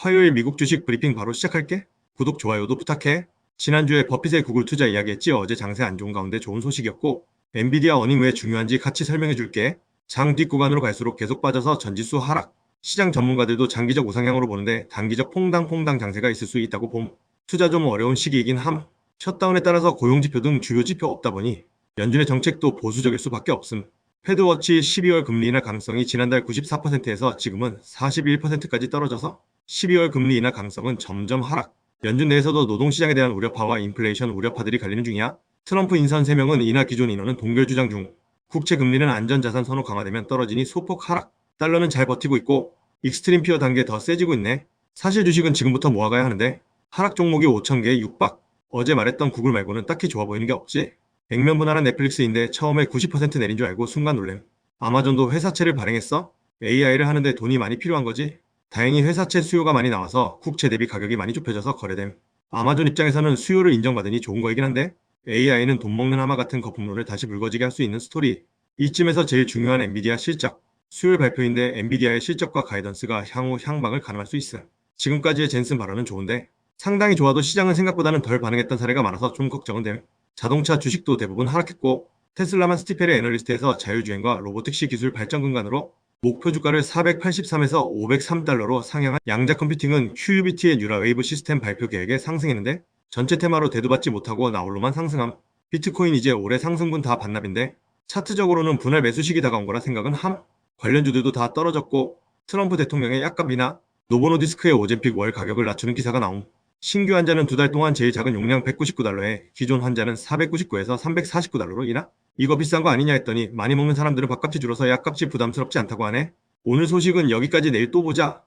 화요일 미국 주식 브리핑 바로 시작할게. 구독, 좋아요도 부탁해. 지난주에 버핏의 구글 투자 이야기했지 어제 장세 안 좋은 가운데 좋은 소식이었고 엔비디아 어닝 왜 중요한지 같이 설명해 줄게. 장 뒷 구간으로 갈수록 계속 빠져서 전지수 하락. 시장 전문가들도 장기적 우상향으로 보는데 단기적 퐁당퐁당 장세가 있을 수 있다고 봄. 투자 좀 어려운 시기이긴 함. 셧다운에 따라서 고용지표 등 주요 지표 없다 보니 연준의 정책도 보수적일 수밖에 없음. 패드워치 12월 금리 인하 가능성이 지난달 94%에서 지금은 41%까지 떨어져서 12월 금리 인하 가능성은 점점 하락. 연준 내에서도 노동시장에 대한 우려파와 인플레이션 우려파들이 갈리는 중이야. 트럼프 인선 3명은 인하 기존 인원은 동결 주장 중. 국채 금리는 안전자산 선호 강화되면 떨어지니 소폭 하락. 달러는 잘 버티고 있고 익스트림 피어 단계 더 세지고 있네. 사실 주식은 지금부터 모아가야 하는데 하락 종목이 5,000개에 육박. 어제 말했던 구글 말고는 딱히 좋아 보이는 게 없지. 백면분할한 넷플릭스인데 처음에 90% 내린 줄 알고 순간 놀램. 아마존도 회사채를 발행했어? AI를 하는데 돈이 많이 필요한 거지? 다행히 회사채 수요가 많이 나와서 국채 대비 가격이 많이 좁혀져서 거래됨. 아마존 입장에서는 수요를 인정받으니 좋은 거이긴 한데 AI는 돈 먹는 하마 같은 거품론을 다시 붉어지게 할 수 있는 스토리. 이쯤에서 제일 중요한 엔비디아 실적. 수요일 발표인데 엔비디아의 실적과 가이던스가 향후 향방을 가늠할 수 있어. 지금까지의 젠슨 발언은 좋은데 상당히 좋아도 시장은 생각보다는 덜 반응했던 사례가 많아서 좀 걱정은 됨. 자동차 주식도 대부분 하락했고 테슬라만 스티펠의 애널리스트에서 자율주행과 로보틱시 기술 발전 근간으로 목표 주가를 483에서 503달러로 상향한 양자 컴퓨팅은 QUBT의 뉴라웨이브 시스템 발표 계획에 상승했는데 전체 테마로 대두받지 못하고 나홀로만 상승함. 비트코인 이제 올해 상승분 다 반납인데 차트적으로는 분할 매수 시기 다가온 거라 생각은 함. 관련주들도 다 떨어졌고 트럼프 대통령의 약값이나 노보노디스크의 오젠픽 월 가격을 낮추는 기사가 나옴. 신규 환자는 두 달 동안 제일 작은 용량 199달러에 기존 환자는 499에서 349달러로 인하? 이거 비싼 거 아니냐 했더니 많이 먹는 사람들은 밥값이 줄어서 약값이 부담스럽지 않다고 하네. 오늘 소식은 여기까지 내일 또 보자.